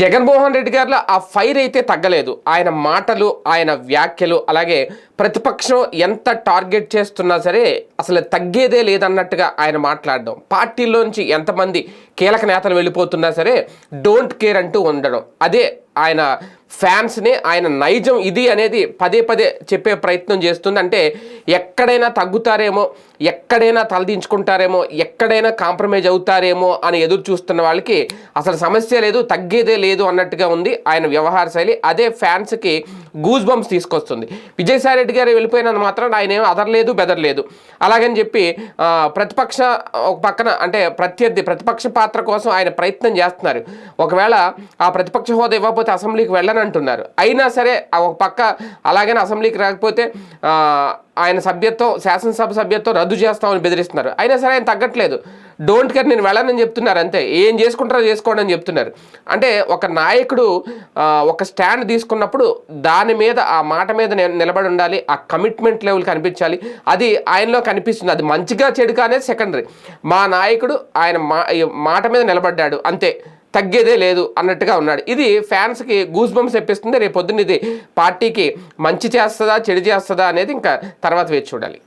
జగన్మోహన్ రెడ్డి గారిలో ఆ ఫైర్ అయితే తగ్గలేదు. ఆయన మాటలు ఆయన వ్యాఖ్యలు అలాగే ప్రతిపక్షం ఎంత టార్గెట్ చేస్తున్నా సరే అసలు తగ్గేదే లేదన్నట్టుగా ఆయన మాట్లాడడం. పార్టీలోంచి ఎంతమంది కీలక నేతలు వెళ్ళిపోతున్నా సరే డోంట్ కేర్ అంటూ ఉండడం. అదే ఆయన ఫ్యాన్స్ని ఆయన నైజం ఇది అనేది పదే పదే చెప్పే ప్రయత్నం చేస్తుంది. అంటే ఎక్కడైనా తగ్గుతారేమో ఎక్కడైనా తలదించుకుంటారేమో ఎక్కడైనా కాంప్రమైజ్ అవుతారేమో అని ఎదురు చూస్తున్న వాళ్ళకి అసలు సమస్య లేదు తగ్గేదే లేదు అన్నట్టుగా ఉంది ఆయన వ్యవహార శైలి. అదే ఫ్యాన్స్కి గూజ్ బంప్స్ తీసుకొస్తుంది. విజయసాయి రెడ్డి గారు వెళ్ళిపోయినంత మాత్రం ఆయన ఏం అదరలేదు బెదరలేదు. అలాగని చెప్పి ప్రతిపక్ష ఒక పక్కన అంటే ప్రత్యర్థి ప్రతిపక్ష పాత్ర కోసం ఆయన ప్రయత్నం చేస్తున్నారు. ఒకవేళ ఆ ప్రతిపక్ష హోదా ఇవ్వకపోతే అసెంబ్లీకి వెళ్ళనంటున్నారు. అయినా సరే ఆ ఒక పక్క అలాగైనా అసెంబ్లీకి రాకపోతే ఆయన సభ్యత్వం శాసనసభ సభ్యత్వం రద్దు చేస్తామని బెదిరిస్తున్నారు. అయినా సరే ఆయన తగ్గట్లేదు. డోంట్ కేర్ నేను వెళ్ళనని చెప్తున్నారు అంతే. ఏం చేసుకుంటారో చేసుకోండి అని చెప్తున్నారు. అంటే ఒక నాయకుడు ఒక స్టాండ్ తీసుకున్నప్పుడు దాని మీద ఆ మాట మీద నిలబడి ఉండాలి ఆ కమిట్మెంట్ లెవెల్ కనిపించాలి అది ఆయనలో కనిపిస్తుంది. అది మంచిగా చెడుగా అనేది సెకండరీ. మా నాయకుడు ఆయన మా మాట మీద నిలబడ్డాడు అంతే. తగ్గేదే లేదు అన్నట్టుగా ఉన్నాడు. ఇది ఫ్యాన్స్కి గూస్ బంప్స్ తెప్పిస్తుంది. రేపు పొద్దున్న ఇది పార్టీకి మంచి చేస్తుందా చెడు చేస్తుందా అనేది ఇంకా తర్వాత వేచి చూడాలి.